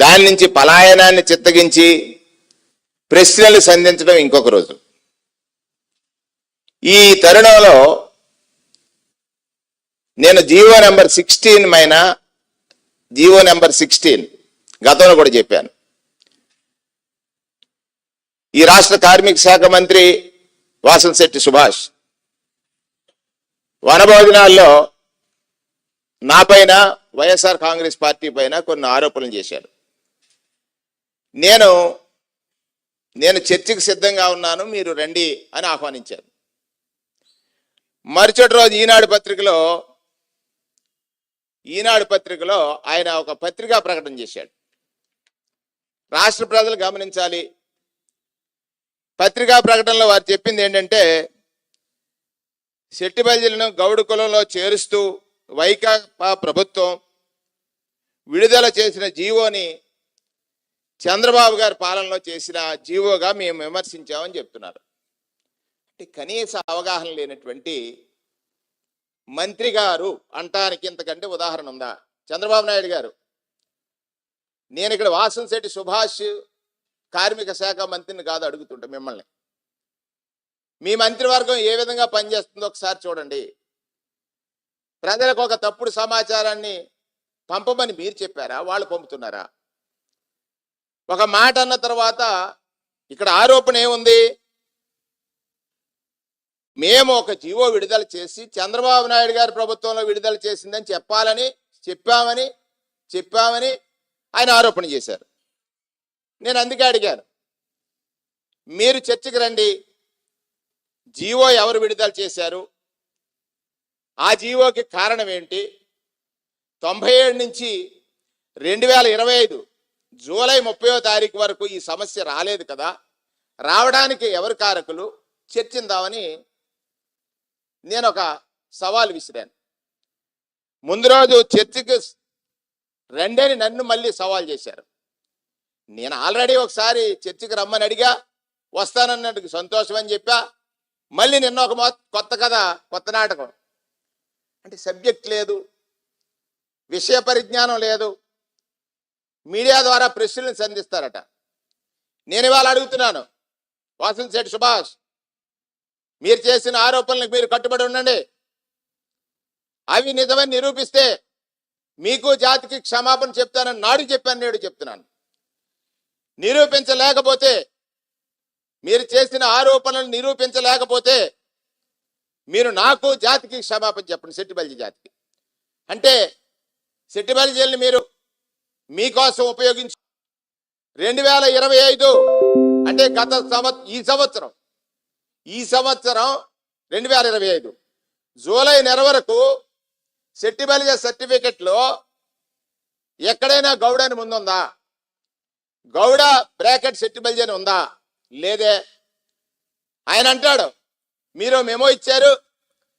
దాని నుంచి పలాయనాన్ని చిత్తగించి ప్రశ్నలు సంధించడం ఇంకొక రోజు. ఈ తరుణంలో నేను జీవో నెంబర్ సిక్స్టీన్ పైన జీవో నెంబర్ సిక్స్టీన్ గతంలో కూడా చెప్పాను. ఈ రాష్ట్ర కార్మిక శాఖ మంత్రి వాసంశెట్టి సుభాష్ వనభోజనాల్లో నా పైన వైఎస్ఆర్ కాంగ్రెస్ పార్టీ పైన కొన్ని ఆరోపణలు చేశారు నేను నేను చర్చకు సిద్ధంగా ఉన్నాను మీరు రండి అని ఆహ్వానించారు. మరుసటి రోజు ఈనాడు పత్రికలో ఈనాడు పత్రికలో ఆయన ఒక పత్రికా ప్రకటన చేశాడు. రాష్ట్ర ప్రజలు గమనించాలి. పత్రికా ప్రకటనలో వారు చెప్పింది ఏంటంటే శెట్టిబల్జీలను గౌడు కులంలో చేరుస్తూ వైకాపా ప్రభుత్వం విడుదల చేసిన జీవోని చంద్రబాబు గారి పాలనలో చేసిన జీవోగా మేము విమర్శించామని చెప్తున్నారు. అంటే కనీస అవగాహన లేనటువంటి మంత్రి గారు అంటానికి ఇంతకంటే ఉదాహరణ ఉందా? చంద్రబాబు నాయుడు గారు. నేను ఇక్కడ వాసంశెట్టి సుభాష్ కార్మిక శాఖ మంత్రిని కాదు అడుగుతుంటా మిమ్మల్ని. మీ మంత్రివర్గం ఏ విధంగా పనిచేస్తుందో ఒకసారి చూడండి. ప్రజలకు ఒక తప్పుడు సమాచారాన్ని పంపమని మీరు చెప్పారా? వాళ్ళు పంపుతున్నారా? ఒక మాట అన్న తర్వాత ఇక్కడ ఆరోపణ ఏముంది? మేము ఒక జీవో విడుదల చేసి చంద్రబాబు నాయుడు గారి ప్రభుత్వంలో విడుదల చేసిందని చెప్పాలని చెప్పామని చెప్పామని ఆయన ఆరోపణ చేశారు. నేను అందుకే అడిగాను. మీరు చర్చకు రండి. జీవో ఎవరు విడుదల చేశారు? ఆ జీవోకి కారణం ఏంటి? తొంభై ఏడు నుంచి రెండు వేల ఇరవై ఐదు జూలై ముప్పయో తారీఖు వరకు ఈ సమస్య రాలేదు కదా. రావడానికి ఎవరు కారకులు? చర్చిందామని నేను ఒక సవాల్ విసిరాను. ముందు రోజు చర్చికి రెండని నన్ను మళ్ళీ సవాల్ చేశారు. నేను ఆల్రెడీ ఒకసారి చర్చికి రమ్మని అడిగా వస్తానన్నట్టుకు సంతోషం అని చెప్పా మళ్ళీ నిన్న ఒక కొత్త కథ కొత్త నాటకం. అంటే సబ్జెక్ట్ లేదు విషయ పరిజ్ఞానం లేదు మీడియా ద్వారా ప్రశ్నలను సంధిస్తారట నేను ఇవాళ అడుగుతున్నాను వాసన్ శెట్టి సుభాష్ మీరు చేసిన ఆరోపణలకు మీరు కట్టుబడి ఉండండి. అవి నిజమని నిరూపిస్తే మీకు జాతికి క్షమాపణ చెప్తానని నాడు చెప్పాను నేడు చెప్తున్నాను. నిరూపించలేకపోతే మీరు చేసిన ఆరోపణలు నిరూపించలేకపోతే మీరు నాకు జాతికి క్షమాపణ చెప్పండి సెట్టిబల్జీ జాతికి. అంటే సెట్టిబల్జీని మీరు మీకోసం ఉపయోగించు. రెండు వేల ఇరవై ఐదు అంటే గత సంవత్ ఈ సంవత్సరం. ఈ సంవత్సరం రెండు వేల ఇరవై ఐదు. జూలై నెల వరకు సెట్టిబలిజ సర్టిఫికెట్లో ఎక్కడైనా గౌడ అని ముందుందా? గౌడ బ్రాకెట్ సెట్టిబలిజ అని ఉందా? లేదే. ఆయన అంటాడు మీరు మెమో ఇచ్చారు.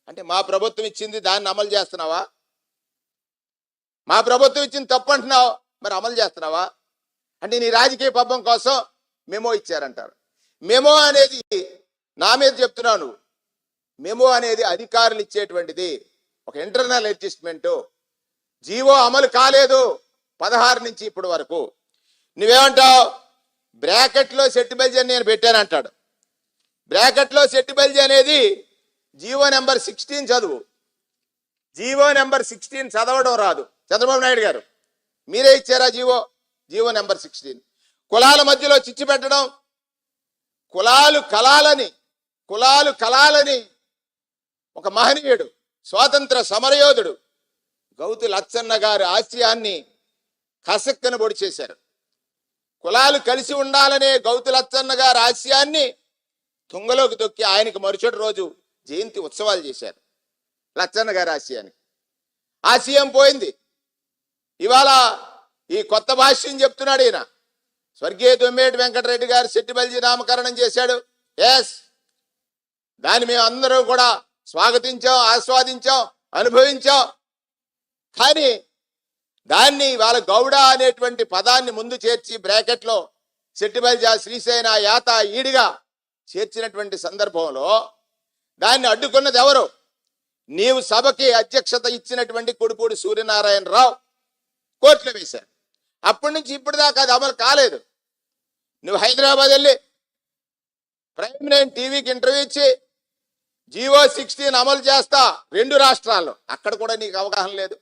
అంటే మా ప్రభుత్వం ఇచ్చింది దాన్ని అమలు చేస్తున్నావా? మా ప్రభుత్వం ఇచ్చింది తప్పు అంటున్నావు. మరి అమలు చేస్తున్నావా? అంటే నీ రాజకీయ పబ్బం కోసం మెమో ఇచ్చారంటారు. మెమో అనేది నా మీద చెప్తున్నాను. మెమో అనేది అధికారులు ఇచ్చేటువంటిది ఒక ఇంటర్నల్ అడ్జస్ట్మెంట్. జీవో అమలు కాలేదు పదహారు నుంచి ఇప్పటి వరకు. నువ్వేమంటావు? బ్రాకెట్లో సెట్టిబల్జీ అని నేను పెట్టానంటాడు. బ్రాకెట్లో సెట్టిబల్జీ అనేది జీవో నెంబర్ సిక్స్టీన్ చదువు. జీవో నెంబర్ సిక్స్టీన్ చదవడం రాదు. చంద్రబాబు నాయుడు గారు. మీరే ఇచ్చారా జీవో? GO number sixteen. కులాల మధ్యలో చిచ్చు పెట్టడం కులాలు కలాలని కులాలు కలాలని ఒక మహనీయుడు స్వాతంత్ర సమరయోధుడు గౌతు లచ్చన్న గారి ఆశయాన్ని కసక్కన పొడి చేశారు. కులాలు కలిసి ఉండాలనే గౌతు లచ్చన్న గారి ఆశయాన్ని తుంగలోకి తొక్కి ఆయనకు మరుసటి రోజు జయంతి ఉత్సవాలు చేశారు లచ్చన్న గారి ఆశయానికి. ఆశయం పోయింది. ఇవాళ ఈ కొత్త భాష్యం చెప్తున్నాడు ఈయన. స్వర్గీయ దొమ్మేటి వెంకటరెడ్డి గారు శెట్టిబల్జీ నామకరణం చేశాడు. ఎస్ దాన్ని మేము అందరూ కూడా స్వాగతించాం ఆస్వాదించాం అనుభవించాం. కానీ దాన్ని వాళ్ళ గౌడ అనేటువంటి పదాన్ని ముందు చేర్చి బ్రాకెట్లో శెట్టిబల్జా శ్రీసేన యాత ఈడిగా చేర్చినటువంటి సందర్భంలో దాన్ని అడ్డుకున్నది ఎవరు? నీవు సభకి అధ్యక్షత ఇచ్చినటువంటి కొడుపూడి సూర్యనారాయణరావు. కోర్టులో వేశారు. అప్పటి నుంచి ఇప్పటి దాకా అది అమలు కాలేదు. నువ్వు హైదరాబాద్ వెళ్ళి ప్రైమ్ నైన్ టీవీకి ఇంటర్వ్యూ ఇచ్చి జీవో సిక్స్టీన్ అమలు చేస్తా రెండు రాష్ట్రాల్లో. అక్కడ కూడా నీకు అవగాహన లేదు.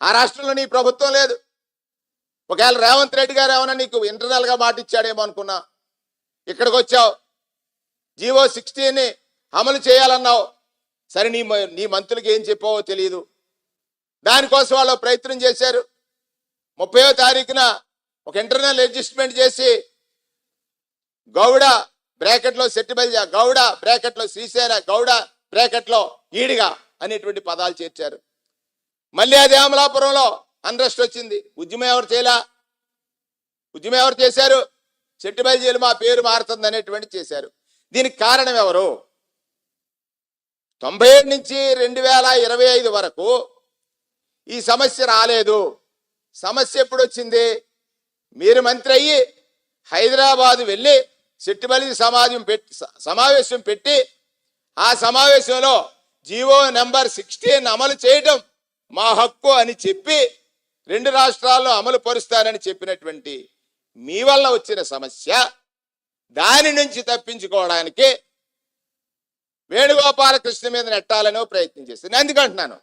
ఆ రాష్ట్రంలో నీ ప్రభుత్వం లేదు. ఒకవేళ రేవంత్ రెడ్డి గారు ఏమైనా నీకు ఇంటర్నల్గా మాట ఇచ్చాడేమో అనుకున్నా ఇక్కడికి వచ్చావు జీవో సిక్స్టీన్ని అమలు చేయాలన్నావు సరే నీ మ- నీ మంత్రులకి ఏం చెప్పావో తెలియదు దానికోసం వాళ్ళు ప్రయత్నం చేశారు. ముప్పయో తారీఖున ఒక ఇంటర్నల్ అడ్జస్ట్మెంట్ చేసి గౌడ బ్రాకెట్లో సెట్టిబల్ గౌడ బ్రాకెట్లో శ్రీశైల గౌడ బ్రాకెట్లో ఈడిగా అనేటువంటి పదాలు చేర్చారు. మళ్ళీ అది అమలాపురంలో అన్రెస్ట్ వచ్చింది. ఉద్యమం ఎవరు చేయలా? ఉద్యమం ఎవరు చేశారు? చెట్టుబయలు జైలు మా పేరు మారుతుంది అనేటువంటి చేశారు. దీనికి కారణం ఎవరు? తొంభై ఏడు నుంచి రెండు వేల ఇరవై ఐదు వరకు ఈ సమస్య రాలేదు. సమస్య ఎప్పుడు వచ్చింది మీరు మంత్రి అయ్యి హైదరాబాద్ వెళ్ళి సెట్టిబలి సమాజం పెట్టి సమావేశం పెట్టి ఆ సమావేశంలో జీవో నెంబర్ సిక్స్టీన్ అమలు చేయడం మా హక్కు అని చెప్పి రెండు రాష్ట్రాల్లో అమలు పరుస్తానని చెప్పినటువంటి మీ వల్ల వచ్చిన సమస్య దాని నుంచి తప్పించుకోవడానికి వేణుగోపాలకృష్ణ మీద నెట్టాలనో ప్రయత్నం చేస్తుంది. నేను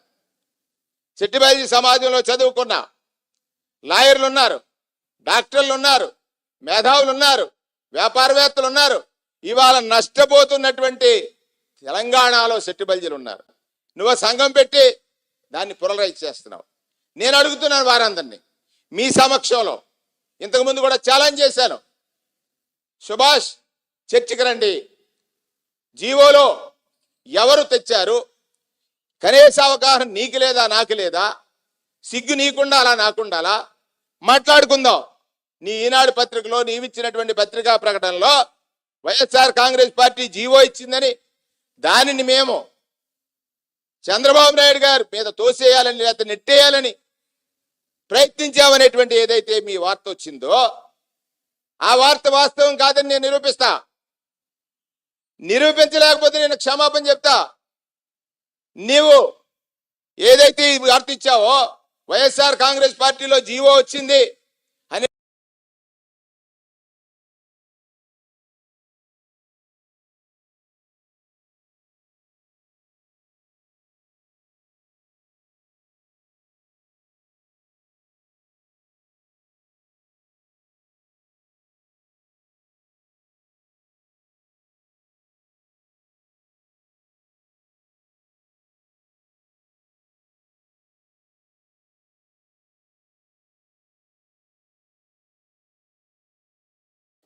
ఎందుకంటున్నాను చెట్టిబాజీ సమాజంలో చదువుకున్న. లాయర్లు ఉన్నారు డాక్టర్లు ఉన్నారు మేధావులు ఉన్నారు వ్యాపారవేత్తలు ఉన్నారు ఇవాళ నష్టపోతున్నటువంటి తెలంగాణలో సెట్టిబల్జీలు ఉన్నారు నువ్వు సంఘం పెట్టి దాన్ని పునరైజ్ చేస్తున్నావు. నేను అడుగుతున్నాను వారందరినీ మీ సమక్షంలో. ఇంతకుముందు కూడా ఛాలెంజ్ చేశాను. సుభాష్ చర్చకి రండి. జీవోలో ఎవరు తెచ్చారు? కనీస అవగాహన నీకు లేదా నాకు లేదా? సిగ్గు నీకుండాలా నాకుండాలా? మాట్లాడుకుందాం. నీ ఈనాడు పత్రికలో నీవిచ్చినటువంటి పత్రికా ప్రకటనలో వైఎస్ఆర్ కాంగ్రెస్ పార్టీ జీవో ఇచ్చిందని దానిని మేము చంద్రబాబు నాయుడు గారు మీద తోసేయాలని లేకపోతే నెట్టేయాలని ప్రయత్నించామనేటువంటి ఏదైతే మీ వార్త వచ్చిందో ఆ వార్త వాస్తవం కాదని నేను నిరూపిస్తా. నిరూపించలేకపోతే నేను క్షమాపణ చెప్తా. నీవు ఏదైతే ఈ వైఎస్ఆర్ కాంగ్రెస్ పార్టీలో జీవో వచ్చింది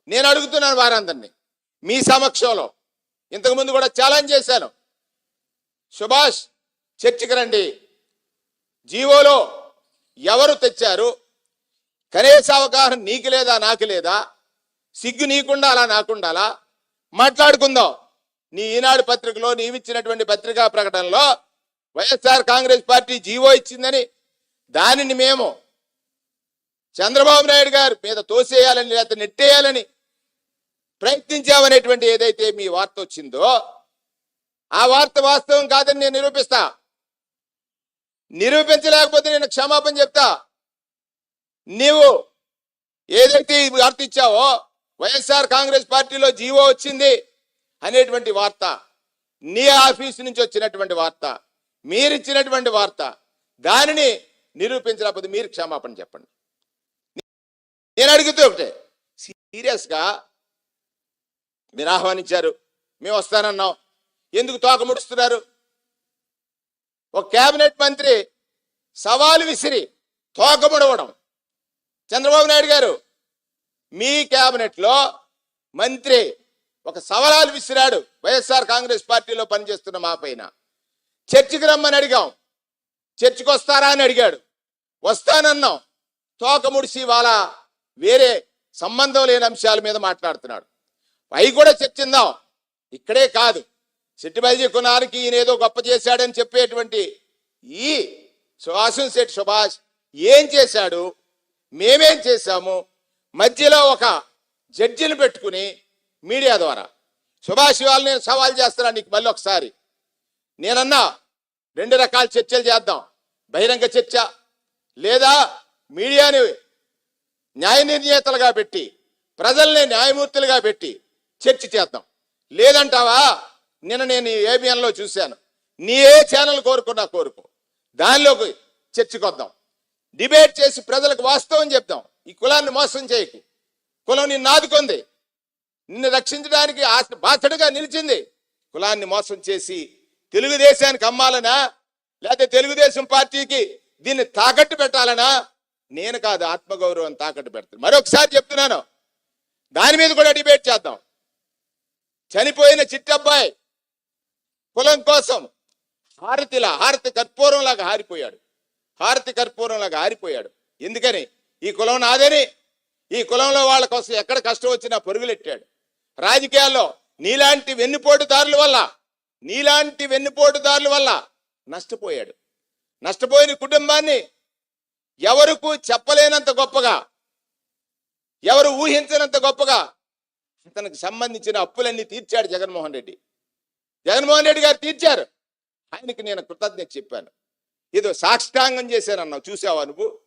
నేను అడుగుతున్నాను వారందరినీ. మీ సమక్షంలో. ఇంతకుముందు కూడా ఛాలెంజ్ చేశాను. సుభాష్ చర్చకి రండి. జీవోలో ఎవరు తెచ్చారు? కనీస అవగాహన నీకు లేదా నాకు లేదా? సిగ్గు నీకుండాలా నాకుండాలా? మాట్లాడుకుందాం. నీ ఈనాడు పత్రికలో నీవిచ్చినటువంటి పత్రికా ప్రకటనలో వైఎస్ఆర్ కాంగ్రెస్ పార్టీ జీవో ఇచ్చిందని దానిని మేము చంద్రబాబు నాయుడు గారి మీద తోసేయాలని లేకపోతే నెట్టేయాలని ప్రయత్నించామనేటువంటి ఏదైతే మీ వార్త వచ్చిందో ఆ వార్త వాస్తవం కాదని నేను నిరూపిస్తా. నిరూపించలేకపోతే నేను క్షమాపణ చెప్తా. నీవు ఏదైతే ఈ వార్త ఇచ్చావో వైఎస్ఆర్ కాంగ్రెస్ పార్టీలో జీవో వచ్చింది అనేటువంటి వార్త నీ ఆఫీసు నుంచి వచ్చినటువంటి వార్త మీరిచ్చినటువంటి వార్త దానిని నిరూపించలేకపోతే మీరు క్షమాపణ చెప్పండి. నేను అడుగుతూ ఒకటే సీరియస్గా మీరు ఆహ్వానించారు. మేము వస్తానన్నాం. ఎందుకు తోక ముడుస్తున్నారు? ఒక కేబినెట్ మంత్రి సవాలు విసిరి తోక ముడవడం. చంద్రబాబు నాయుడు గారు మీ కేబినెట్లో మంత్రి ఒక సవాలు విసిరాడు. వైఎస్ఆర్ కాంగ్రెస్ పార్టీలో పనిచేస్తున్న మా పైన. చర్చికి రమ్మని అడిగాం. చర్చికి వస్తారా అని అడిగాడు. వస్తానన్నాం. తోక ముడిసి వాళ్ళ వేరే సంబంధం లేని అంశాల మీద మాట్లాడుతున్నాడు. అవి కూడా చర్చిందాం ఇక్కడే కాదు. సిట్టిబల్జీ కునానికి ఈయన ఏదో గొప్ప చేశాడని చెప్పేటువంటి ఈ సుహాసం శెట్టి సుభాష్ ఏం చేశాడు? మేమేం చేశాము? మధ్యలో ఒక జడ్జిని పెట్టుకుని మీడియా ద్వారా. సుభాష్ ఇవాళ నేను సవాల్ చేస్తున్నా నీకు మళ్ళీ ఒకసారి. నేనన్నా రెండు రకాల చర్చలు చేద్దాం. బహిరంగ చర్చ లేదా మీడియాని న్యాయ నిర్ణేతలుగా పెట్టి ప్రజల్ని న్యాయమూర్తులుగా పెట్టి చర్చ చేద్దాం. లేదంటావా? నిన్న నేను ఏబిఎన్లో చూశాను. నీ ఏ ఛానల్ కోరుకున్నా కోరుకో. దానిలోకి చర్చకొద్దాం డిబేట్ చేసి ప్రజలకు వాస్తవం చెప్దాం. ఈ కులాన్ని మోసం చేయకు. కులం నిన్ను ఆదుకుంది. నిన్ను రక్షించడానికి ఆశ- నిలిచింది. కులాన్ని మోసం చేసి తెలుగుదేశానికి అమ్మాలనా? లేకపోతే తెలుగుదేశం పార్టీకి దీన్ని తాకట్టు పెట్టాలనా? నేను కాదు ఆత్మగౌరవం తాకట్టు పెడతాను మరొకసారి చెప్తున్నాను. దాని మీద కూడా డిబేట్ చేద్దాం. చనిపోయిన చిట్టబ్బాయి కులం కోసం హారతిలా హారతి కర్పూరంలాగా హారిపోయాడు. హారతి కర్పూరంలాగా హారిపోయాడు. ఎందుకని? ఈ కులం నాదని. ఈ కులంలో వాళ్ళ కోసం ఎక్కడ కష్టం వచ్చినా పరుగులెట్టాడు. రాజకీయాల్లో నీలాంటి వెన్నుపోటుదారుల వల్ల నీలాంటి వెన్నుపోటుదారుల వల్ల నష్టపోయాడు. నష్టపోయిన కుటుంబాన్ని ఎవరికి చెప్పలేనంత గొప్పగా ఎవరు ఊహించనంత గొప్పగా తనకు సంబంధించిన అప్పులన్నీ తీర్చాడు జగన్మోహన్ రెడ్డి. జగన్మోహన్ రెడ్డి గారు తీర్చారు. ఆయనకి నేను కృతజ్ఞత చెప్పాను. ఏదో సాష్టాంగం చేశానన్నావు చూసావా నువ్వు?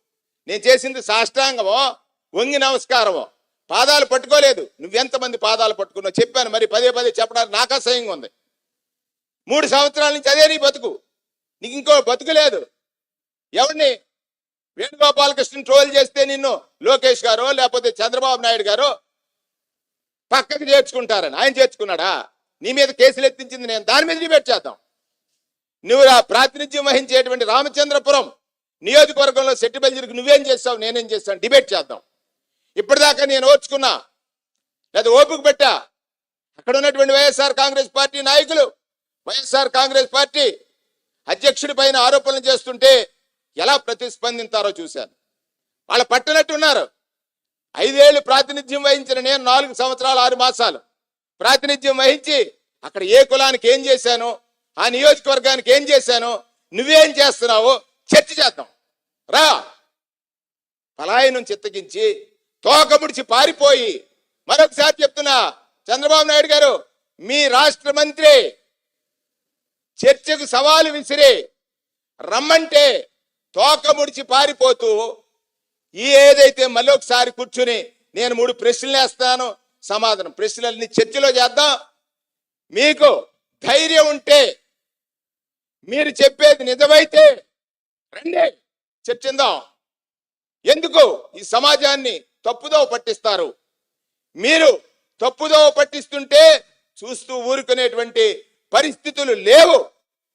నేను చేసింది సాష్టాంగమో వంగి నమస్కారమో. పాదాలు పట్టుకోలేదు. నువ్వెంతమంది పాదాలు పట్టుకున్నావు చెప్పాను మరి పదే పదే చెప్పడానికి నాకు అసహ్యంగా ఉంది. మూడు సంవత్సరాల నుంచి అదే నీ బతుకు. నీకు ఇంకో బతుకు లేదు. ఎవరిని? వేణుగోపాలకృష్ణ ట్రోల్ చేస్తే నిన్ను లోకేష్ గారో లేకపోతే చంద్రబాబు నాయుడు గారో పక్కకి చేర్చుకుంటారని. ఆయన చేర్చుకున్నాడా? నీ మీద కేసులు ఎత్తించింది నేను. దాని మీద డిబేట్ చేద్దాం. నువ్వు రా ప్రాతినిధ్యం వహించేటువంటి రామచంద్రపురం నియోజకవర్గంలో సెట్టిబల్జీకి నువ్వేం చేస్తావు నేనేం చేస్తాను? డిబేట్ చేద్దాం. ఇప్పటిదాకా నేను ఓర్చుకున్నా. లేదా ఓపిక పెట్టా. అక్కడ ఉన్నటువంటి వైఎస్ఆర్ కాంగ్రెస్ పార్టీ నాయకులు వైఎస్ఆర్ కాంగ్రెస్ పార్టీ అధ్యక్షుడి పైన ఆరోపణలు చేస్తుంటే ఎలా ప్రతిస్పందించారో చూశాను. వాళ్ళు పట్టనట్టున్నారు. ఐదేళ్ళు ప్రాతినిధ్యం వహించిన నేను నాలుగు సంవత్సరాలు ఆరు మాసాలు ప్రాతినిధ్యం వహించి అక్కడ ఏ కులానికి ఏం చేశాను ఆ నియోజకవర్గానికి ఏం చేశాను నువ్వేం చేస్తున్నావు చర్చ చేద్దాం. రా. పలాయనం చిత్తగించి తోక ముడిచి పారిపోయి మరొకసారి చెప్తున్నా చంద్రబాబు నాయుడు గారు మీ రాష్ట్ర మంత్రి చర్చకు సవాలు విసిరి రమ్మంటే తోక ముడిచి పారిపోతూ ఈ ఏదైతే మళ్ళీ ఒకసారి కూర్చుని నేను మూడు ప్రశ్నలు వేస్తాను సమాధానం. ప్రశ్నలన్నీ చర్చలో చేద్దాం. మీకు ధైర్యం ఉంటే మీరు చెప్పేది నిజమైతే రండి చర్చిందాం ఎందుకు ఈ సమాజాన్ని తప్పుదో పట్టిస్తారు? మీరు తప్పుదోవ పట్టిస్తుంటే చూస్తూ ఊరుకునేటువంటి పరిస్థితులు లేవు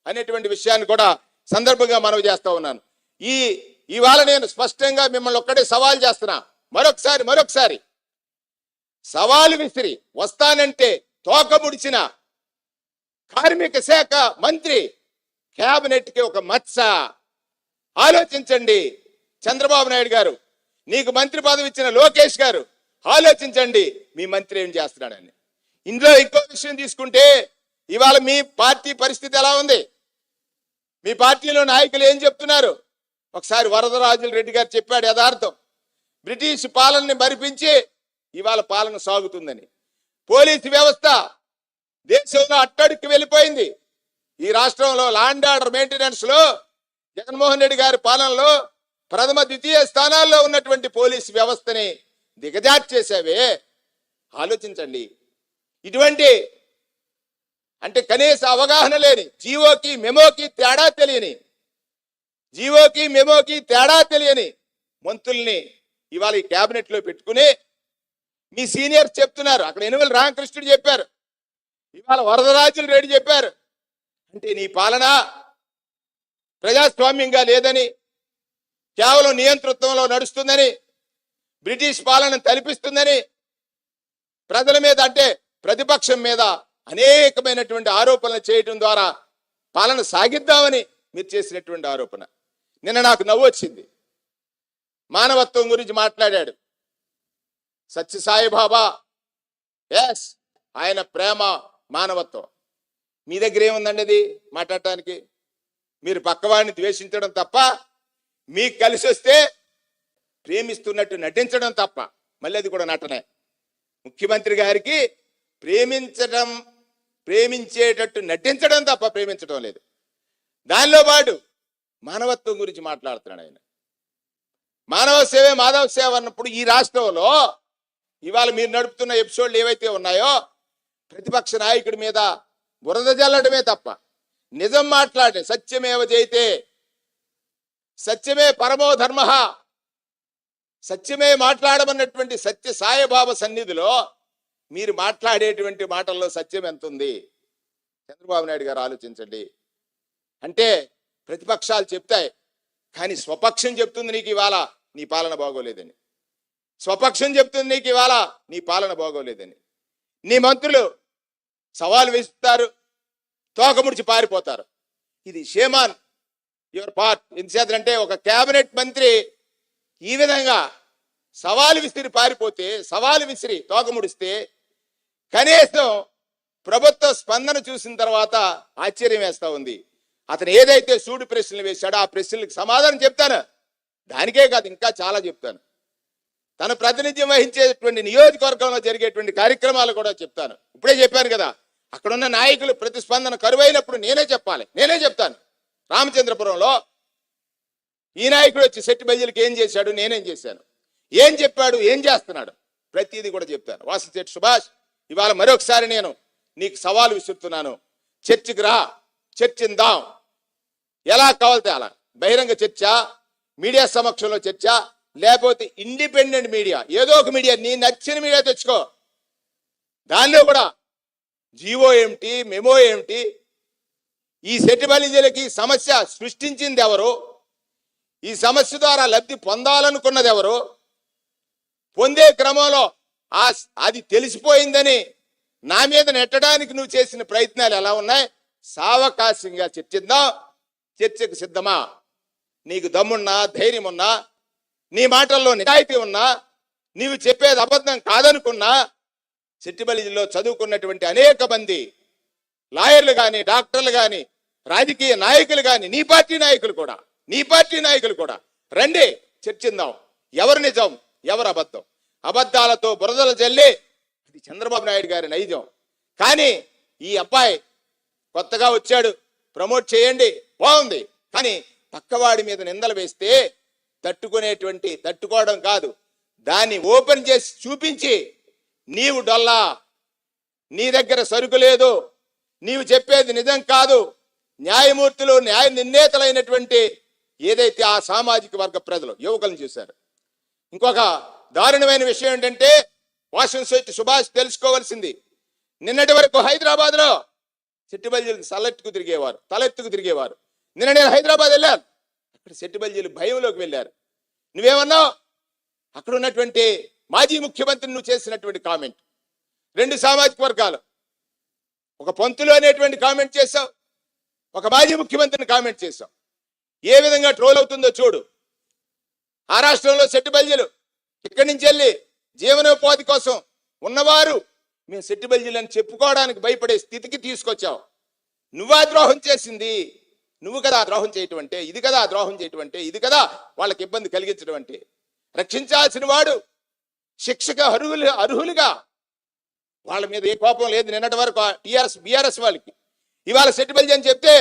అనేటువంటి విషయాన్ని కూడా సందర్భంగా మనవి చేస్తా ఉన్నాను. ఈ ఇవాళ నేను స్పష్టంగా మిమ్మల్ని ఒక్కటే సవాల్ చేస్తున్నా. మరొకసారి మరొకసారి. సవాలు విసిరి వస్తానంటే తోక ముడిచిన కార్మిక శాఖ మంత్రి క్యాబినెట్కి ఒక మచ్చ. ఆలోచించండి చంద్రబాబు నాయుడు గారు. నీకు మంత్రి పదవి ఇచ్చిన లోకేష్ గారు. ఆలోచించండి మీ మంత్రి ఏం చేస్తున్నాడని ఇందులో ఇంకో విషయం తీసుకుంటే ఇవాళ మీ పార్టీ పరిస్థితి ఎలా ఉంది? మీ పార్టీలో నాయకులు ఏం చెప్తున్నారు? ఒకసారి వరదరాజుల రెడ్డి గారు చెప్పాడు యథార్థం. బ్రిటిష్ పాలనని మరిపించి ఇవాళ పాలన సాగుతుందని. పోలీసు వ్యవస్థ దేశంలో అట్టడికి వెళ్ళిపోయింది. ఈ రాష్ట్రంలో లాండ్ ఆర్డర్ మెయింటెనెన్స్లో జగన్మోహన్ రెడ్డి గారి పాలనలో ప్రథమ ద్వితీయ స్థానాల్లో ఉన్నటువంటి పోలీసు వ్యవస్థని దిగజార్చేసావే ఆలోచించండి. ఇటువంటి అంటే కనీస అవగాహన లేని జీవోకి మెమోకి తేడా తెలియని జీవోకి మెమోకి తేడా తెలియని మంత్రుల్ని ఇవాళ ఈ క్యాబినెట్లో పెట్టుకుని మీ సీనియర్స్ చెప్తున్నారు. అక్కడ ఎనువల రామకృష్ణుడు చెప్పారు. ఇవాళ వరదరాజులు రెడ్డి చెప్పారు. అంటే నీ పాలన ప్రజాస్వామ్యంగా లేదని కేవలం నియంతృత్వంలో నడుస్తుందని బ్రిటిష్ పాలన తలిపిస్తుందని ప్రజల మీద అంటే ప్రతిపక్షం మీద అనేకమైనటువంటి ఆరోపణలు చేయటం ద్వారా పాలన సాగిద్దామని మీరు చేసినటువంటి ఆరోపణ. నిన్న నాకు నవ్వు వచ్చింది. మానవత్వం గురించి మాట్లాడాడు. సత్య సాయిబాబా ఎస్ ఆయన ప్రేమ మానవత్వం. మీ దగ్గర ఏముందండి అది మాట్లాడటానికి? మీరు పక్కవాడిని ద్వేషించడం తప్ప మీకు కలిసి వస్తే ప్రేమిస్తున్నట్టు నటించడం తప్ప మళ్ళీ అది కూడా నటనే. ముఖ్యమంత్రి గారికి ప్రేమించడం ప్రేమించేటట్టు నటించడం తప్ప ప్రేమించడం లేదు. దానిలో పాటు మానవత్వం గురించి మాట్లాడుతున్నాడు ఆయన. మానవ సేవే మాధవ సేవ అన్నప్పుడు ఈ రాష్ట్రంలో ఇవాళ మీరు నడుపుతున్న ఎపిసోడ్లు ఏవైతే ఉన్నాయో ప్రతిపక్ష నాయకుడి మీద బురద జల్లడమే తప్ప నిజం మాట్లాడే సత్యమేవ జైతే సత్యమే పరమో ధర్మ సత్యమే మాట్లాడమన్నటువంటి సత్య సాయిబాబా సన్నిధిలో మీరు మాట్లాడేటువంటి మాటల్లో సత్యం ఎంత ఉంది చంద్రబాబు నాయుడు గారు ఆలోచించండి. అంటే ప్రతిపక్షాలు చెప్తాయి కానీ స్వపక్షం చెప్తుంది నీకు ఇవాళ నీ పాలన బాగోలేదని. స్వపక్షం చెప్తుంది నీకు ఇవాళ నీ పాలన బాగోలేదని. నీ మంత్రులు సవాలు వేస్తారు తోకముడిచి పారిపోతారు. ఇది షేమాన్ యువర్ పార్ట్. ఎందుచేతంటే ఒక కేబినెట్ మంత్రి ఈ విధంగా సవాలు విసిరి పారిపోతే సవాలు విసిరి తోకముడిస్తే కనీసం ప్రభుత్వ స్పందన చూసిన తర్వాత ఆశ్చర్యం వేస్తూ ఉంది. అతను ఏదైతే సూడు ప్రశ్నలు వేశాడో ఆ ప్రశ్నలకు సమాధానం చెప్తాను. దానికే కాదు ఇంకా చాలా చెప్తాను. తన ప్రాతినిధ్యం వహించేటువంటి నియోజకవర్గంలో జరిగేటువంటి కార్యక్రమాలు కూడా చెప్తాను. ఇప్పుడే చెప్పాను కదా అక్కడున్న నాయకులు ప్రతిస్పందన కరువైనప్పుడు నేనే చెప్పాలి నేనే చెప్తాను. రామచంద్రపురంలో ఈ నాయకుడు వచ్చి సెట్టి బయ్యలకి ఏం చేశాడు నేనేం చేశాను. ఏం చెప్పాడు ఏం చేస్తున్నాడు ప్రతిదీ కూడా చెప్తాను. వాసు సుభాష్ ఇవాళ మరొకసారి నేను నీకు సవాలు విసురుతున్నాను. చర్చికి రా చర్చిందాం. ఎలా కావాలితే అలా. బహిరంగ చర్చ మీడియా సమక్షంలో చర్చ లేకపోతే ఇండిపెండెంట్ మీడియా. ఏదో ఒక మీడియా నీ నచ్చిన మీడియా తెచ్చుకో. దానిలో కూడా జీవో ఏమిటి మెమో ఏమిటి ఈ సెటిబలిజీలకి సమస్య సృష్టించింది ఎవరు? ఈ సమస్య ద్వారా లబ్ధి పొందాలనుకున్నది ఎవరు? పొందే క్రమంలో ఆ అది తెలిసిపోయిందని నా మీద నెట్టడానికి నువ్వు చేసిన ప్రయత్నాలు ఎలా ఉన్నాయి? సావకాశంగా చర్చిద్దాం. చర్చకు సిద్ధమా? నీకు దమ్మున్నా ధైర్యం ఉన్నా నీ మాటల్లో నిజాయితీ ఉన్నా నీవు చెప్పేది అబద్ధం కాదనుకున్నా సిట్టిబలిలో చదువుకున్నటువంటి అనేక మంది లాయర్లు కానీ డాక్టర్లు కానీ రాజకీయ నాయకులు కానీ నీ పార్టీ నాయకులు కూడా నీ పార్టీ నాయకులు కూడా రండి చర్చిందాం ఎవరు నిజం ఎవరు అబద్ధం? అబద్ధాలతో బురదలు జల్లి అది చంద్రబాబు నాయుడు గారి నైజం. కానీ ఈ అబ్బాయి కొత్తగా వచ్చాడు ప్రమోట్ చేయండి బాగుంది. కానీ పక్కవాడి మీద నిందలు వేస్తే తట్టుకునేటువంటి తట్టుకోవడం కాదు. దాన్ని ఓపెన్ చేసి చూపించి నీవు డొల్లా నీ దగ్గర సరుకు లేదు నీవు చెప్పేది నిజం కాదు న్యాయమూర్తులు న్యాయ నిర్ణేతలైనటువంటి ఏదైతే ఆ సామాజిక వర్గ ప్రజలు యువకులను చూశారు. ఇంకొక దారుణమైన విషయం ఏంటంటే వాషింగ్ శెట్టి సుభాష్ తెలుసుకోవాల్సింది. నిన్నటి వరకు హైదరాబాద్లో లో సెట్టిబల్జీలు తలెత్తుకు తిరిగేవారు తలెత్తుకు తిరిగేవారు. నిన్న నేను హైదరాబాద్ వెళ్ళాను. అక్కడ సెట్టిబల్జీలు భయంలోకి వెళ్ళారు. నువ్వేమన్నావు? అక్కడ ఉన్నటువంటి మాజీ ముఖ్యమంత్రి నువ్వు చేసినటువంటి కామెంట్. రెండు సామాజిక వర్గాలు. ఒక పంతులు అనేటువంటి కామెంట్ చేశావు. ఒక మాజీ ముఖ్యమంత్రిని కామెంట్ చేశావు. ఏ విధంగా ట్రోల్ అవుతుందో చూడు. ఆ రాష్ట్రంలో సెట్టు బల్జీలు ఇక్కడి నుంచి వెళ్ళి జీవనోపాధి కోసం ఉన్నవారు మేము సెట్టు బల్జీలు అని చెప్పుకోవడానికి భయపడే స్థితికి తీసుకొచ్చావు. నువ్వా ద్రోహం చేసింది? నువ్వు కదా ద్రోహం చేయటం అంటే ఇది కదా ద్రోహం చేయటం అంటే ఇది కదా వాళ్ళకి ఇబ్బంది కలిగించడం అంటే రక్షించాల్సిన వాడు శిక్షకు అర్హులు అర్హులుగా వాళ్ళ మీద ఏ కోపం లేదు నిన్నటి వరకు టీఆర్ఎస్ బీఆర్ఎస్ వాళ్ళకి. ఇవాళ సెట్టిబల్జీ అని చెప్తే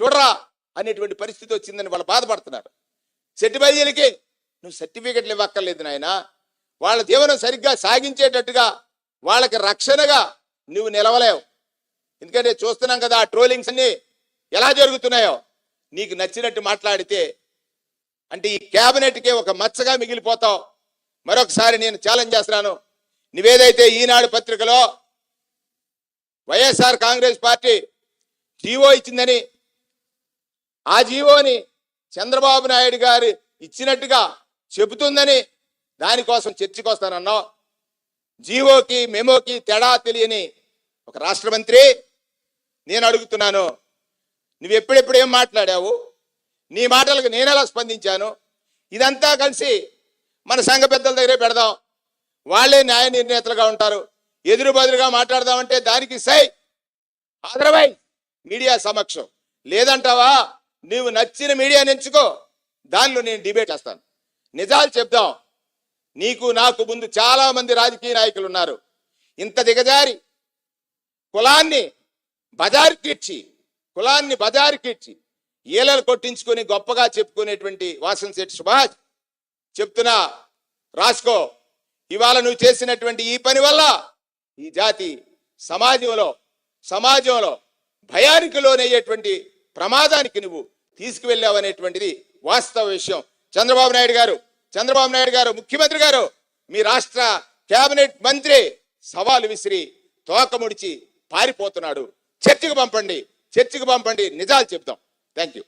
చూడరా అనేటువంటి పరిస్థితి వచ్చిందని వాళ్ళు బాధపడుతున్నారు. సెట్టిబల్జీలకి నువ్వు సర్టిఫికెట్లు ఇవ్వక్కర్లేదు నాయన. వాళ్ళ జీవనం సరిగ్గా సాగించేటట్టుగా వాళ్ళకి రక్షణగా నువ్వు నిలవలేవు. ఎందుకంటే చూస్తున్నాం కదా ఆ ట్రోలింగ్స్ అన్ని ఎలా జరుగుతున్నాయో నీకు నచ్చినట్టు మాట్లాడితే అంటే ఈ క్యాబినెట్కే ఒక మచ్చగా మిగిలిపోతావు. మరొకసారి నేను ఛాలెంజ్ చేస్తున్నాను. నువ్వేదైతే ఈనాడు పత్రికలో వైఎస్ఆర్ కాంగ్రెస్ పార్టీ జీవో ఇచ్చిందని ఆ జీవోని చంద్రబాబు నాయుడు గారు ఇచ్చినట్టుగా చెబుతుందని దానికోసం చర్చకు వస్తానన్నావు. జీవోకి మెమోకి తేడా తెలియని ఒక రాష్ట్ర మంత్రి నేను అడుగుతున్నాను. నువ్వు ఎప్పుడెప్పుడేం మాట్లాడావు? నీ మాటలకు నేనెలా స్పందించాను? ఇదంతా కలిసి మన సంఘ పెద్దల దగ్గరే పెడదాం. వాళ్ళే న్యాయ నిర్ణేతలుగా ఉంటారు. ఎదురు బదురుగా మాట్లాడదామంటే దానికి సై అదర్వైజ్ మీడియా సమక్షం. లేదంటావా? నువ్వు నచ్చిన మీడియా ఎంచుకో. దానిలో నేను డిబేట్ చేస్తాను. నిజాలు చెప్దాం. నీకు నాకు ముందు చాలామంది రాజకీయ నాయకులు ఉన్నారు. ఇంత దిగజారి కులాన్ని బజారుకిచ్చి కులాన్ని బజారుకిచ్చి ఈలలు కొట్టించుకొని గొప్పగా చెప్పుకునేటువంటి వాసన్ శెట్టి సుభాష్ చెప్తున్నా రాసుకో ఇవాళ నువ్వు చేసినటువంటి ఈ పని వల్ల ఈ జాతి సమాజంలో సమాజంలో భయానికి లోనయ్యేటువంటి ప్రమాదానికి నువ్వు తీసుకువెళ్ళావనేటువంటిది వాస్తవ విషయం. చంద్రబాబు నాయుడు గారు చంద్రబాబు నాయుడు గారు ముఖ్యమంత్రి గారు మీ రాష్ట్ర కేబినెట్ మంత్రి సవాలు విసిరి తోకముడిచి పారిపోతున్నాడు. చర్చకు పంపండి. చర్చికి పంపండి. నిజాలు చెప్తాం. Thank you